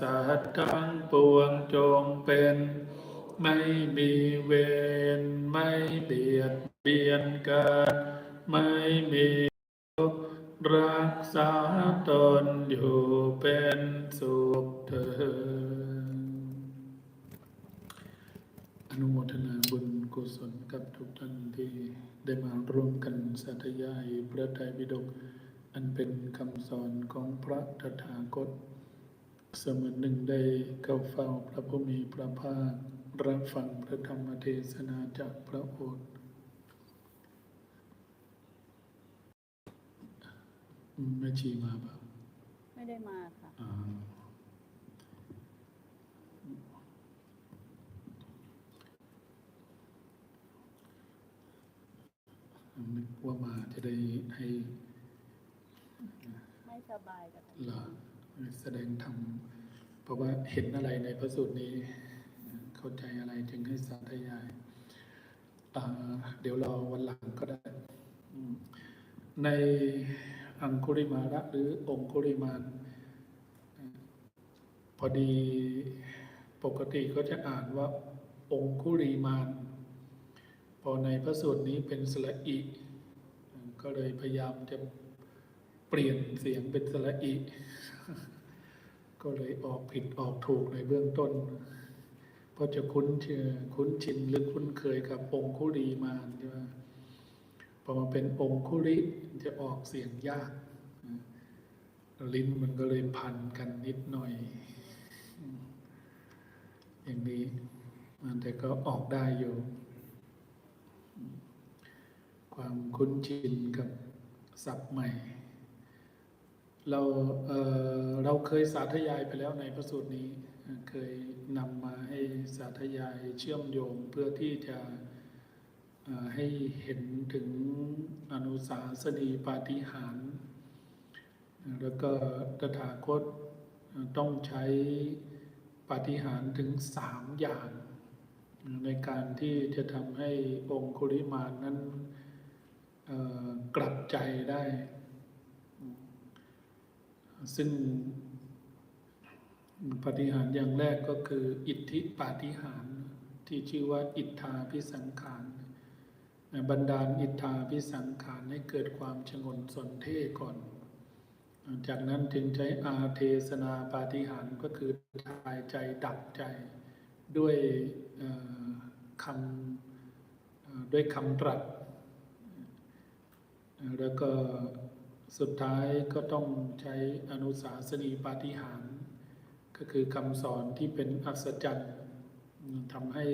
สัตว์ทั้งปวงจงเป็น ไม่มีเวรไม่เบียดเบียนกันไม่มีทุกรักษาตนอยู่เป็นสุขเถิดอนุโมทนาบุญกุศลกับทุกท่านที่ได้มาร่วมกันสาธยายพระไตรปิฎกอันเป็นคำสอนของพระตถาคต เสมือนหนึ่งได้เข้าเฝ้าพระผู้มีพระภาครับฟังพระธรรมเทศนาจากพระโอษฐ์แม่ชีมาเปล่าไม่ได้มาค่ะอ่านึกว่ามาจะได้ให้ ไม่สบายกับเหรอ แสดงธรรมเพราะว่าเห็นอะไรในพระสูตรนี้ เข้าใจอะไรจึงให้สาธยาย เดี๋ยวรอวันหลังก็ได้ ในอังคุริมาระหรือองคุริมานพอดีปกติก็จะอ่านว่าองคุริมาน พอในพระสูตรนี้เป็นสระอิ ก็เลยพยายามจะ เปลี่ยนเสียงเป็นสระอิก็เลยออกผิดออกถูกในเบื้องต้น เพราะจะคุ้นเชื่อคุ้นชินหรือคุ้นเคยกับองคุรีมาใช่ไหมพอมาเป็นองคุริจะออกเสียงยาก ลิ้นมันก็เลยพันกันนิดหน่อย อย่างนี้แต่ก็ออกได้อยู่ ความคุ้นชินกับศัพท์ใหม่ เราเอ่อเราเคยสาธยายไปแล้วในพระสูตรนี้ เคยนำมาให้สาธยายเชื่อมโยงเพื่อที่จะอ่อให้เห็นถึงอนุสาสนีปาฏิหาร แล้วก็ตถาคตต้องใช้ปาฏิหารถึงสามอย่าง ในการที่จะทำให้องคุริมานนั้นอ่อกลับใจได้ ซึ่งปฏิหารอย่างแรกก็คือ อิทธิปาฏิหาร ที่ชื่อว่า อิทธาพิสังขารบันดาลอิทธาพิสังขารให้เกิดความชงนสนเท่ก่อน จากนั้นจึงใช้อาเทศนาปาฏิหารก็คือทายใจดับใจ ด้วยคำด้วยคำตรัสแล้วก็ สุดท้ายก็ต้องใช้อนุสาสนีปาฏิหาร ก็คือคำสอนที่เป็นอัศจรรย์ทำให้